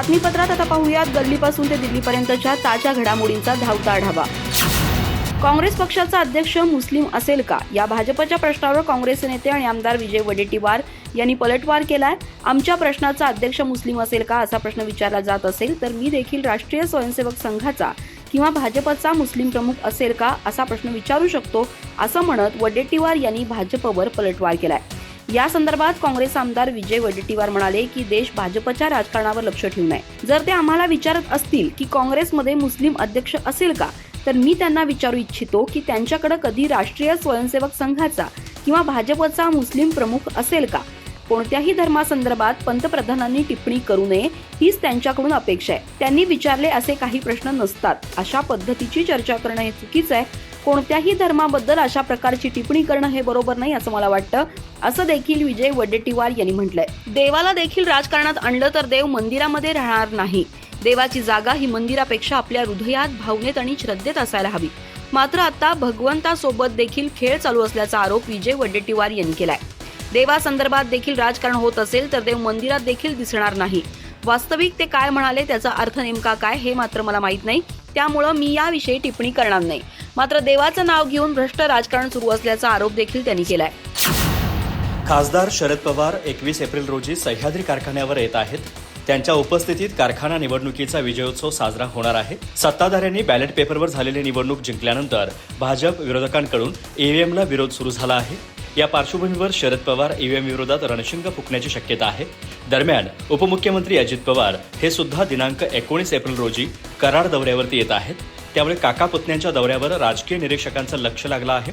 बातमीपत्रात आता पाहूयात. गल्लीपासून ते दिल्लीपर्यंतच्या ताज्या घडामोडींचा धावता आढावा. काँग्रेस पक्षाचा अध्यक्ष मुस्लिम असेल का? या भाजपच्या प्रश्नावर काँग्रेस नेते आणि आमदार विजय वडेट्टीवार यांनी पलटवार केलाय. आमच्या प्रश्नाचा अध्यक्ष मुस्लिम असेल का असा प्रश्न विचारला जात असेल तर मी देखील राष्ट्रीय स्वयंसेवक संघाचा किंवा भाजपचा मुस्लिम प्रमुख असेल का असा प्रश्न विचारू शकतो असं म्हणत वडेट्टीवार यांनी भाजपवर पलटवार केलाय. या संदर्भात काँग्रेस आमदार विजय वडेट्टीवार म्हणाले की देश भाजपच्या राजकारणावर लक्ष ठेवून आहे जर ते आम्हाला विचारत असतील की काँग्रेसमध्ये मुस्लिम अध्यक्ष असेल का तर मी त्यांना विचारू इच्छितो की त्यांच्याकडे कधी राष्ट्रीय स्वयंसेवक संघाचा किंवा भाजपचा मुस्लिम प्रमुख असेल का. कोणत्याही धर्मासंदर्भात पंतप्रधानांनी टिप्पणी करू नये हीच त्यांच्याकडून अपेक्षा आहे. त्यांनी विचारले असे काही प्रश्न नसतात. अशा पद्धतीची चर्चा करणं हे चुकीचं आहे. कोणत्याही धर्माबद्दल अशा प्रकारची टिप्पणी करणं हे बरोबर नाही असं मला वाटतं. असं देखील विजय वडेट्टीवार यांनी म्हटलंय. देवाला देखील राजकारणात आणलं तर देव मंदिरामध्ये राहणार नाही. देवाची जागा ही मंदिरापेक्षा आपल्या हृदयात भावनेत आणि श्रद्धेत असायला हवी. मात्र आता भगवंतासोबत देखील खेळ चालू असल्याचा आरोप विजय वडेट्टीवार यांनी केलाय. देवासंदर्भात देखील राजकारण होत असेल तर देव मंदिरात देखील दिसणार नाही. वास्तविक ते काय म्हणाले त्याचा अर्थ नेमका काय हे मात्र मला माहीत नाही. त्यामुळं मी याविषयी टिप्पणी करणार नाही. मात्र देवाचं नाव घेऊन भ्रष्ट राजकारण सुरू असल्याचा आरोप देखील त्यांनी केलाय. खासदार शरद पवार एकवीस एप्रिल रोजी सह्याद्री कारखान्यावर येत आहेत. त्यांच्या उपस्थितीत कारखाना निवडणुकीचा विजयोत्सव साजरा होणार आहे. सत्ताधाऱ्यांनी बॅलेट पेपरवर झालेली निवडणूक जिंकल्यानंतर भाजप विरोधकांकडून ईव्हीएमला विरोध सुरू झाला आहे. या पार्श्वभूमीवर शरद पवार ईव्हीएम विरोधात रणशिंग फुकण्याची शक्यता आहे. दरम्यान उपमुख्यमंत्री अजित पवार हे सुद्धा दिनांक एकोणीस एप्रिल रोजी कराड दौऱ्यावरती येत आहेत. त्यामुळे काका पुतण्यांच्या दौऱ्यावर राजकीय निरीक्षकांचं लक्ष लागलं आहे.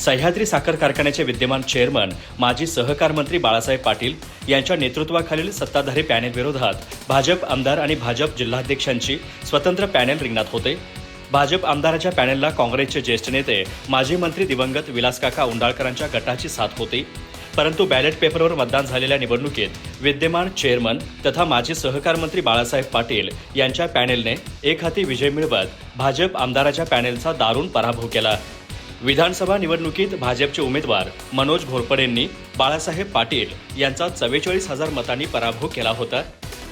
सह्याद्री साखर कारखान्याचे विद्यमान चेअरमन माजी सहकार मंत्री बाळासाहेब पाटील यांच्या नेतृत्वाखालील सत्ताधारी पॅनेल विरोधात भाजप आमदार आणि भाजप जिल्हाध्यक्षांची स्वतंत्र पॅनेल रिंगणात होते. भाजप आमदाराच्या पॅनेलला काँग्रेसचे ज्येष्ठ नेते माजी मंत्री दिवंगत विलासकाका उंडाळकरांच्या गटाची साथ होती. परंतु बॅलेट पेपरवर मतदान झालेल्या निवडणुकीत विद्यमान चेअरमन तथा माजी सहकार मंत्री बाळासाहेब पाटील यांच्या पॅनेलने एक हाती विजय मिळवत भाजप आमदाराच्या पॅनेलचा दारुण पराभव केला. विधानसभा निवडणुकीत भाजपचे उमेदवार मनोज घोरपडेंनी बाळासाहेब पाटील यांचा चव्वेचाळीस हजार मतांनी पराभव केला होता.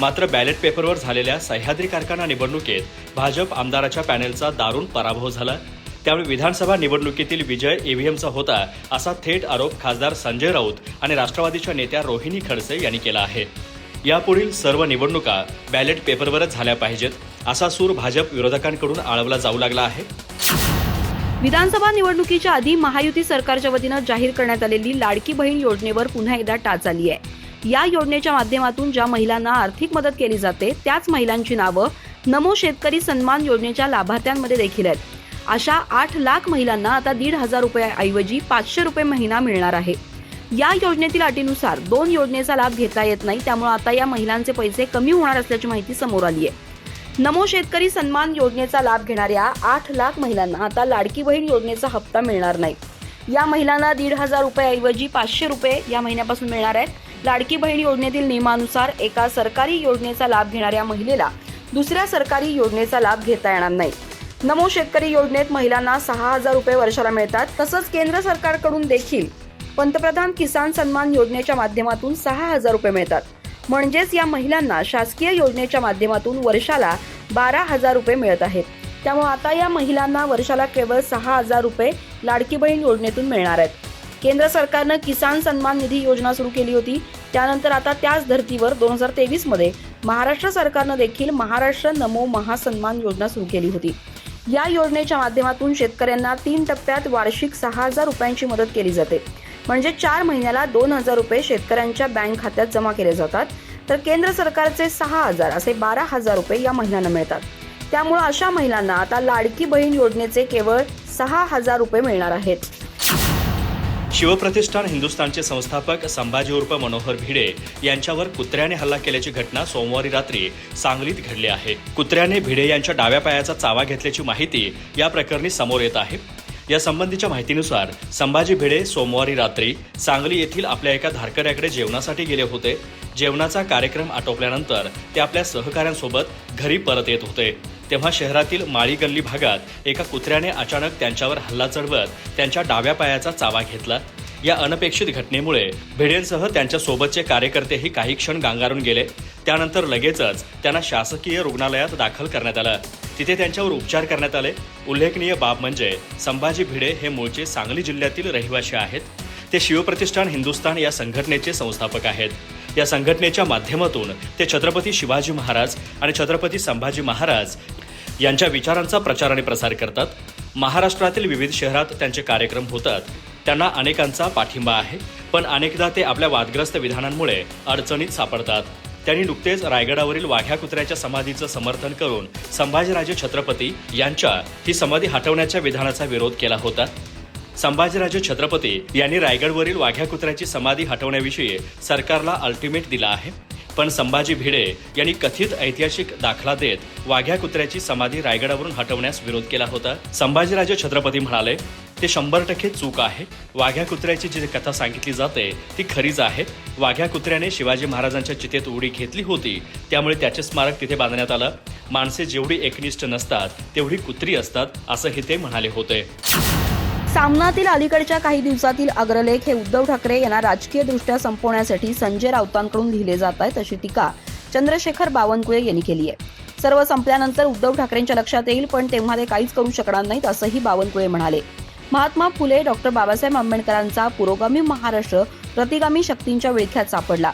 मात्र बॅलेट पेपरवर झालेल्या सह्याद्री कारखाना निवडणुकीत भाजप आमदाराच्या पॅनेलचा दारुण पराभव झाला. त्यामुळे विधानसभा निवडणुकीतील विजय ईव्हीएमचा होता असा थेट आरोप खासदार संजय राऊत आणि राष्ट्रवादीच्या नेत्या रोहिणी खडसे यांनी केला आहे. यापुढील सर्व निवडणुका बॅलेट पेपरवरच झाल्या पाहिजेत असा सूर भाजप विरोधकांकडून आळवला जाऊ लागला आहे. विधानसभा निवडणुकीच्या आधी महायुती सरकारच्या वतीनं जाहीर करण्यात आलेली लाडकी बहीण योजनेवर पुन्हा एकदा टाच आली आहे. या योजनेच्या माध्यमातून ज्या महिलांना आर्थिक मदत केली जाते त्याच महिलांची नावं नमो शेतकरी सन्मान योजनेच्या लाभार्थ्यांमध्ये देखील आहेत. अशा आठ लाख महिलांना आता दीड हजार रुपयाऐवजी पाचशे रुपये महिना मिळणार आहे. या योजनेतील अटीनुसार दोन योजनेचा लाभ घेता येत नाही त्यामुळे आता या महिलांचे पैसे कमी होणार असल्याची माहिती समोर आली आहे नमो शेतकरी सन्मान योजनेचा लाभ घेणाऱ्या आठ लाख महिलांना आता लाडकी बहीण योजनेचा हप्ता मिळणार नाही. या महिलांना दीड हजार रुपयाऐवजी पाचशे रुपये या महिन्यापासून मिळणार आहेत. लाडकी बहीण योजनेतील नियमानुसार एका सरकारी योजनेचा लाभ घेणाऱ्या महिलेला दुसऱ्या सरकारी योजनेचा लाभ घेता येणार नाही. नमो शेतकरी योजनेत महिलांना सहा हजार रुपये वर्षाला मिळतात. तसंच केंद्र सरकारकडून देखील पंतप्रधान किसान सन्मान योजनेच्या माध्यमातून सहा हजार रुपये मिळतात. म्हणजेच या महिलांना शासकीय योजनेच्या माध्यमातून वर्षाला बारा हजार रुपये मिळत आहेत. त्यामुळे आता या महिलांना वर्षाला केवळ सहा हजार रुपये लाडकी बहीण योजनेतून मिळणार आहेत. केंद्र सरकारनं किसान सन्मान निधी योजना सुरू केली होती. त्यानंतर आता त्याच धर्तीवर दोन हजार तेवीसमध्ये महाराष्ट्र सरकारनं देखील महाराष्ट्र नमो महासन्मान योजना सुरू केली होती. या योजनेच्या माध्यमातून शेतकऱ्यांना तीन टप्प्यात वार्षिक सहा हजार रुपयांची मदत केली जाते. म्हणजे चार महिन्याला दोन हजार रुपये शेतकऱ्यांच्या बँक खात्यात जमा केले जातात. तर केंद्र सरकारचे सहा हजार असे बारा हजार रुपये या महिलांना मिळतात. त्यामुळे अशा महिलांना आता लाडकी बहीण योजनेचे केवळ सहा हजार रुपये मिळणार आहेत. शिवप्रतिष्ठान हिंदुस्थानचे संस्थापक संभाजी उर्फ मनोहर भिडे यांच्यावर कुत्र्याने हल्ला केल्याची घटना सोमवारी रात्री सांगलीत घडली आहे. कुत्र्याने भिडे यांच्या डाव्या पायाचा चावा घेतल्याची माहिती या प्रकरणी समोर येत आहे. या संबंधीच्या माहितीनुसार संभाजी भिडे सोमवारी रात्री सांगली येथील आपल्या एका धारकऱ्याकडे जेवणासाठी गेले होते. जेवणाचा कार्यक्रम आटोपल्यानंतर ते आपल्या सहकाऱ्यांसोबत घरी परत येत होते. तेव्हा शहरातील माळी गल्ली भागात एका कुत्र्याने अचानक त्यांच्यावर हल्ला चढवत त्यांच्या डाव्या पायाचा चावा घेतला. या अनपेक्षित घटनेमुळे भिडेंसह त्यांच्या सोबतचे कार्यकर्तेही काही क्षण गांगारून गेले. त्यानंतर लगेचच त्यांना शासकीय रुग्णालयात दाखल करण्यात आलं. तिथे त्यांच्यावर उपचार करण्यात आले. उल्लेखनीय बाब म्हणजे संभाजी भिडे हे मूळचे सांगली जिल्ह्यातील रहिवासी आहेत. ते शिवप्रतिष्ठान हिंदुस्थान या संघटनेचे संस्थापक आहेत. या संघटनेच्या माध्यमातून ते छत्रपती शिवाजी महाराज आणि छत्रपती संभाजी महाराज यांच्या विचारांचा प्रचार आणि प्रसार करतात. महाराष्ट्रातील विविध शहरात त्यांचे कार्यक्रम होतात. त्यांना अनेकांचा पाठिंबा आहे पण अनेकदा ते आपल्या वादग्रस्त विधानांमुळे अडचणीत सापडतात. त्यांनी नुकतेच रायगडावरील वाघ्या कुत्र्याच्या समाधीचं समर्थन करून संभाजीराजे छत्रपती यांच्या ही समाधी हटवण्याच्या विधानाचा विरोध केला होता. संभाजीराजे छत्रपती यांनी रायगडवरील वाघ्या कुत्र्याची समाधी हटवण्याविषयी सरकारला अल्टिमेट दिला आहे. पण संभाजी भिडे यांनी कथित ऐतिहासिक दाखला देत वाघ्या कुत्र्याची समाधी रायगडावरून हटवण्यास विरोध केला होता. संभाजीराजे छत्रपती म्हणाले ते शंभर टक्के चूक आहे. वाघ्या कुत्र्याची जी कथा सांगितली जाते ती खरीच आहे. वाघ्या कुत्र्याने शिवाजी महाराजांच्या चितेत उडी घेतली होती. त्यामुळे त्याचे स्मारक तिथे बांधण्यात आलं. माणसे जेवढी एकनिष्ठ नसतात तेवढी कुत्री असतात असंही ते म्हणाले होते. सामनातील अलीकडच्या काही दिवसातील अग्रलेख हे उद्धव ठाकरे यांना राजकीय दृष्ट्या संपवण्यासाठी संजय राऊतांकडून लिहिले जात आहेत अशी टीका चंद्रशेखर बावनकुळे यांनी केली आहे. सर्व संपल्यानंतर उद्धव ठाकरेंच्या लक्षात येईल पण तेव्हा ते काहीच करू शकणार नाहीत असंही बावनकुळे म्हणाले. महात्मा फुले डॉक्टर बाबासाहेब आंबेडकरांचा पुरोगामी महाराष्ट्र प्रतिगामी शक्तींच्या विळख्यात सापडला.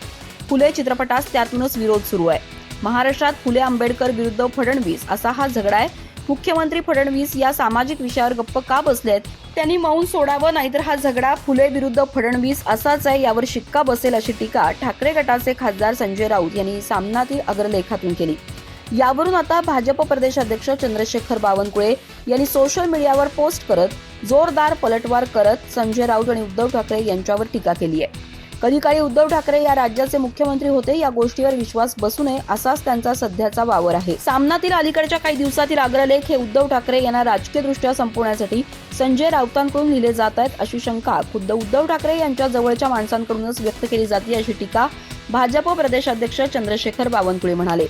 फुले चित्रपटास त्यातूनच विरोध सुरू आहे. महाराष्ट्रात फुले आंबेडकर विरुद्ध फडणवीस असा हा झगडा आहे. मुख्यमंत्री फडणवीस या सामाजिक विषयावर गप्प का बसलेत? त्यांनी मौन सोडावं नाहीतर हा झगडा फुले विरुद्ध फडणवीस असाच आहे यावर शिक्का बसेल अशी टीका ठाकरे गटाचे खासदार संजय राऊत यांनी सामनातील अग्रलेखातून केली. यावरून आता भाजप प्रदेशाध्यक्ष चंद्रशेखर बावनकुळे यांनी सोशल मीडियावर पोस्ट करत जोरदार पलटवार करत संजय राऊत आणि उद्धव ठाकरे यांच्यावर टीका केली आहे. कधी काळी उद्धव ठाकरे या राज्याचे मुख्यमंत्री होते या गोष्टीवर विश्वास बसू नये असाच त्यांचा सध्याचा वावर आहे. सामनातील अलीकडच्या काही दिवसातील अग्रलेख हे उद्धव ठाकरे यांना राजकीयदृष्ट्या संपवण्यासाठी संजय राऊतांकडून लिहिले जात आहेत अशी शंका खुद्द उद्धव ठाकरे यांच्या जवळच्या माणसांकडूनच व्यक्त केली जाते अशी टीका भाजप प्रदेशाध्यक्ष चंद्रशेखर बावनकुळे म्हणाले.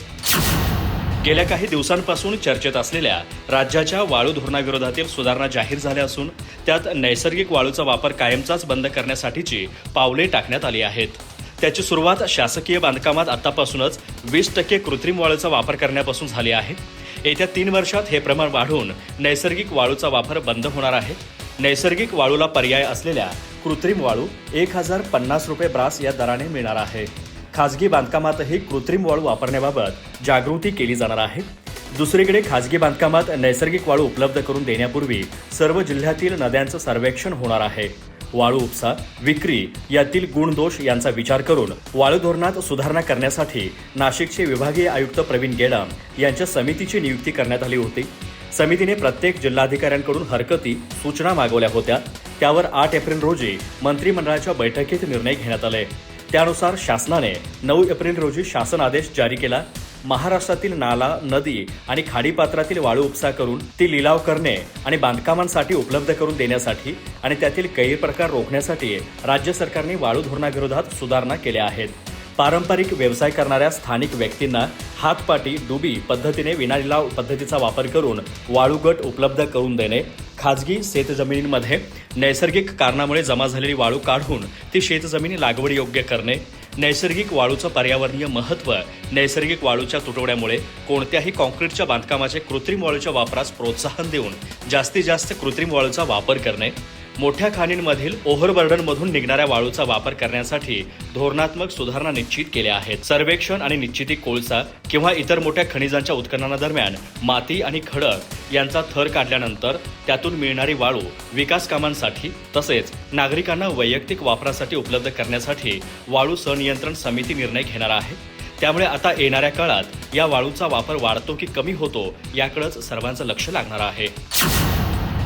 गेल्या काही दिवसांपासून चर्चेत असलेल्या राज्याच्या वाळू धोरणाविरोधातील सुधारणा जाहीर झाल्या असून त्यात नैसर्गिक वाळूचा वापर कायमचाच बंद करण्यासाठीची पावले टाकण्यात आली आहेत. त्याची सुरुवात शासकीय बांधकामात आतापासूनच वीस टक्के कृत्रिम वाळूचा वापर करण्यापासून झाली आहे. येत्या तीन वर्षात हे प्रमाण वाढून नैसर्गिक वाळूचा वापर बंद होणार आहे. नैसर्गिक वाळूला पर्याय असलेल्या कृत्रिम वाळू एक हजार पन्नास रुपये ब्रास या दराने मिळणार आहे. खाजगी बांधकामातही कृत्रिम वाळू वापरण्याबाबत जागृती केली जाणार आहे. दुसरीकडे खाजगी बांधकामात नैसर्गिक वाळू उपलब्ध करून देण्यापूर्वी सर्व जिल्ह्यातील नद्यांचं सर्वेक्षण होणार आहे. वाळू उपसा विक्री यातील गुणदोष यांचा विचार करून वाळू धोरणात सुधारणा करण्यासाठी नाशिकचे विभागीय आयुक्त प्रवीण गेडाम यांच्या समितीची नियुक्ती करण्यात आली होती. समितीने प्रत्येक जिल्हाधिकाऱ्यांकडून हरकती सूचना मागवल्या होत्या. त्यावर आठ एप्रिल रोजी मंत्रिमंडळाच्या बैठकीत निर्णय घेण्यात आले. त्यानुसार शासनाने नऊ एप्रिल रोजी शासन आदेश जारी केला. महाराष्ट्रातील नाला नदी आणि खाडीपात्रातील वाळू उपसा करून ती लिलाव करणे आणि बांधकामांसाठी उपलब्ध करून देण्यासाठी आणि त्यातील गैरप्रकार रोखण्यासाठी राज्य सरकारने वाळू धोरणाविरोधात सुधारणा केल्या आहेत. पारंपरिक व्यवसाय करणाऱ्या स्थानिक व्यक्तींना हातपाटी डुबी पद्धतीने विनालिलाव पद्धतीचा वापर करून वाळूगट उपलब्ध करून देणे खाजगी शेतजमिनींमध्ये नैसर्गिक कारणामुळे जमा झालेली वाळू काढून ती शेतजमिनी लागवडीयोग्य करणे नैसर्गिक वाळूचं पर्यावरणीय महत्त्व नैसर्गिक वाळूच्या तुटवड्यामुळे कोणत्याही कॉन्क्रीटच्या बांधकामाचे कृत्रिम वाळूच्या वापरास प्रोत्साहन देऊन जास्तीत जास्त कृत्रिम वाळूचा वापर करणे मोठ्या खाणींमधील ओव्हरबर्डनमधून निघणाऱ्या वाळूचा वापर करण्यासाठी धोरणात्मक सुधारणा निश्चित केल्या आहेत. सर्वेक्षण आणि निश्चिती कोळसा किंवा इतर मोठ्या खनिजांच्या उत्खननादरम्यान माती आणि खडक यांचा थर काढल्यानंतर त्यातून मिळणारी वाळू विकास कामांसाठी तसेच नागरिकांना वैयक्तिक वापरासाठी उपलब्ध करण्यासाठी वाळू सनियंत्रण समिती निर्णय घेणार आहे. त्यामुळे आता येणाऱ्या काळात या वाळूचा वापर वाढतो की कमी होतो याकडेच सर्वांचं लक्ष लागणार आहे.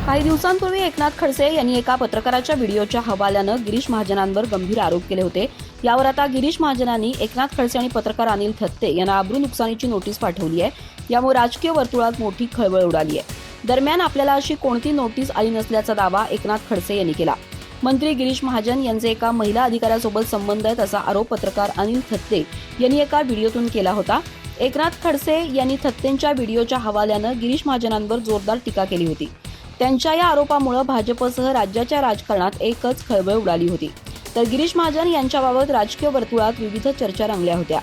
काही दिवसांपूर्वी एकनाथ खडसे यांनी एका पत्रकाराच्या व्हिडिओच्या हवाल्यानं गिरीश महाजनांवर गंभीर आरोप केले होते. यावर आता गिरीश महाजनांनी एकनाथ खडसे आणि पत्रकार अनिल थत्ते यांना आबरू नुकसानीची नोटीस पाठवली आहे. यामुळे राजकीय वर्तुळात मोठी खळबळ उडाली आहे. दरम्यान आपल्याला अशी कोणती नोटीस आली नसल्याचा दावा एकनाथ खडसे यांनी केला. मंत्री गिरीश महाजन यांचे एका महिला अधिकाऱ्यासोबत संबंध आहेत असा आरोप पत्रकार अनिल थत्ते यांनी एका व्हिडिओतून केला होता. एकनाथ खडसे यांनी थत्तेंच्या व्हिडिओच्या हवाल्यानं गिरीश महाजनांवर जोरदार टीका केली होती. त्यांच्या या आरोपामुळे भाजपसह राज्याच्या राजकारणात एकच खळबळ उडाली होती. तर गिरीश महाजन यांच्याबाबत राजकीय वर्तुळात विविध चर्चा रंगल्या होत्या.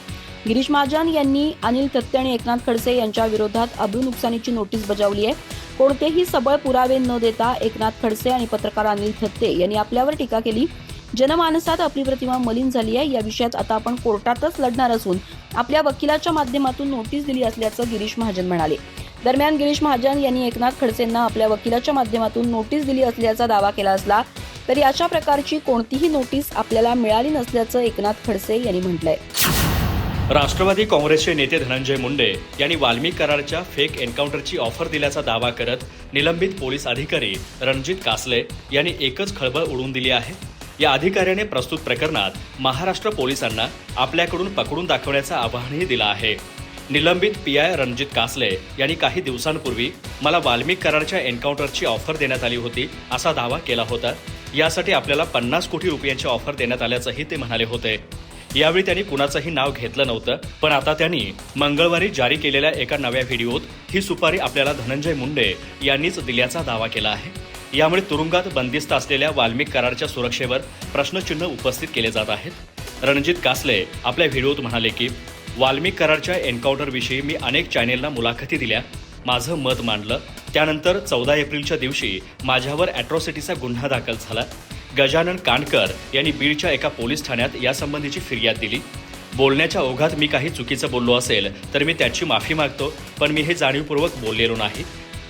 गिरीश महाजन यांनी अनिल थत्ते आणि एकनाथ खडसे यांच्या विरोधात अभिनुकसानीची नोटीस बजावली आहे. कोणतेही सबळ पुरावे न देता एकनाथ खडसे आणि पत्रकार अनिल थत्ते यांनी आपल्यावर टीका केली. जनमानसात आपली प्रतिमा मलिन झाली आहे. या विषयात आता आपण कोर्टातच लढणार असून आपल्या वकिलाच्या माध्यमातून नोटीस दिली असल्याचं गिरीश महाजन म्हणाले. दरम्यान गिरीश महाजन यांनी एकनाथ खडसेंना आपल्या वकिलाच्या माध्यमातून नोटीस दिली असल्याचा दावा केला असला तरी अशा प्रकारची कोणतीही नोटीस आपल्याला मिळाली नसल्याचं एकनाथ खडसे यांनी म्हटलंय. राष्ट्रवादी काँग्रेसचे नेते धनंजय मुंडे यांनी वाल्मिक करारच्या फेक एन्काउंटरची ऑफर दिल्याचा दावा करत निलंबित पोलीस अधिकारी रणजित कासले यांनी एकच खळबळ उडून दिली आहे. या अधिकाऱ्याने प्रस्तुत प्रकरणात महाराष्ट्र पोलिसांना आपल्याकडून पकडून दाखवण्याचं आवाहनही दिलं आहे. निलंबित पी आय रणजित कासले यांनी काही दिवसांपूर्वी मला वाल्मिक करारच्या एन्काउंटरची ऑफर देण्यात आली होती असा दावा केला होता. यासाठी आपल्याला पन्नास कोटी रुपयांची ऑफर देण्यात आल्याचंही ते म्हणाले होते. यावेळी त्यांनी कुणाचंही नाव घेतलं नव्हतं पण आता त्यांनी मंगळवारी जारी केलेल्या एका नव्या व्हिडिओत ही सुपारी आपल्याला धनंजय मुंडे यांनीच दिल्याचा दावा केला आहे. यामुळे तुरुंगात बंदिस्त असलेल्या वाल्मिक करारच्या सुरक्षेवर प्रश्नचिन्ह उपस्थित केले जात आहेत. रणजित कासले आपल्या व्हिडिओत म्हणाले की वाल्मिक करारच्या एन्काउंटरविषयी मी अनेक चॅनेलला मुलाखती दिल्या. माझं मत मांडलं. त्यानंतर चौदा एप्रिलच्या दिवशी माझ्यावर अॅट्रॉसिटीचा गुन्हा दाखल झाला. गजानन कानकर यांनी बीडच्या एका पोलीस ठाण्यात यासंबंधीची फिर्याद दिली. बोलण्याच्या ओघात मी काही चुकीचं बोललो असेल तर मी त्याची माफी मागतो पण मी हे जाणीवपूर्वक बोललेलो नाही.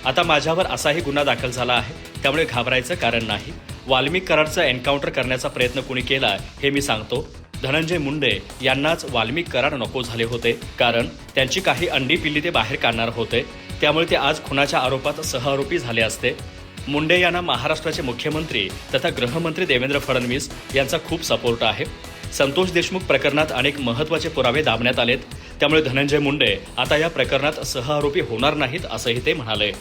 आता माझ्यावर असाही गुन्हा दाखल झाला आहे त्यामुळे घाबरायचं कारण नाही. वाल्मिक करारचा एन्काउंटर करण्याचा प्रयत्न कुणी केला हे मी सांगतो. धनंजय मुंडे यांनाच वाल्मिक करार नको झाले होते. कारण त्यांची काही अंडी पिल्ली ते बाहेर काढणार होते. त्यामुळे ते आज खुनाच्या आरोपात सहआरोपी झाले असते. मुंडे यांना महाराष्ट्राचे मुख्यमंत्री तथा गृहमंत्री देवेंद्र फडणवीस यांचा खूप सपोर्ट आहे. संतोष देशमुख प्रकरणात अनेक महत्त्वाचे पुरावे दाबण्यात आलेत. त्यामुळे धनंजय मुंडे आता या प्रकरणात सहआरोपी होणार नाहीत असंही ते म्हणाले.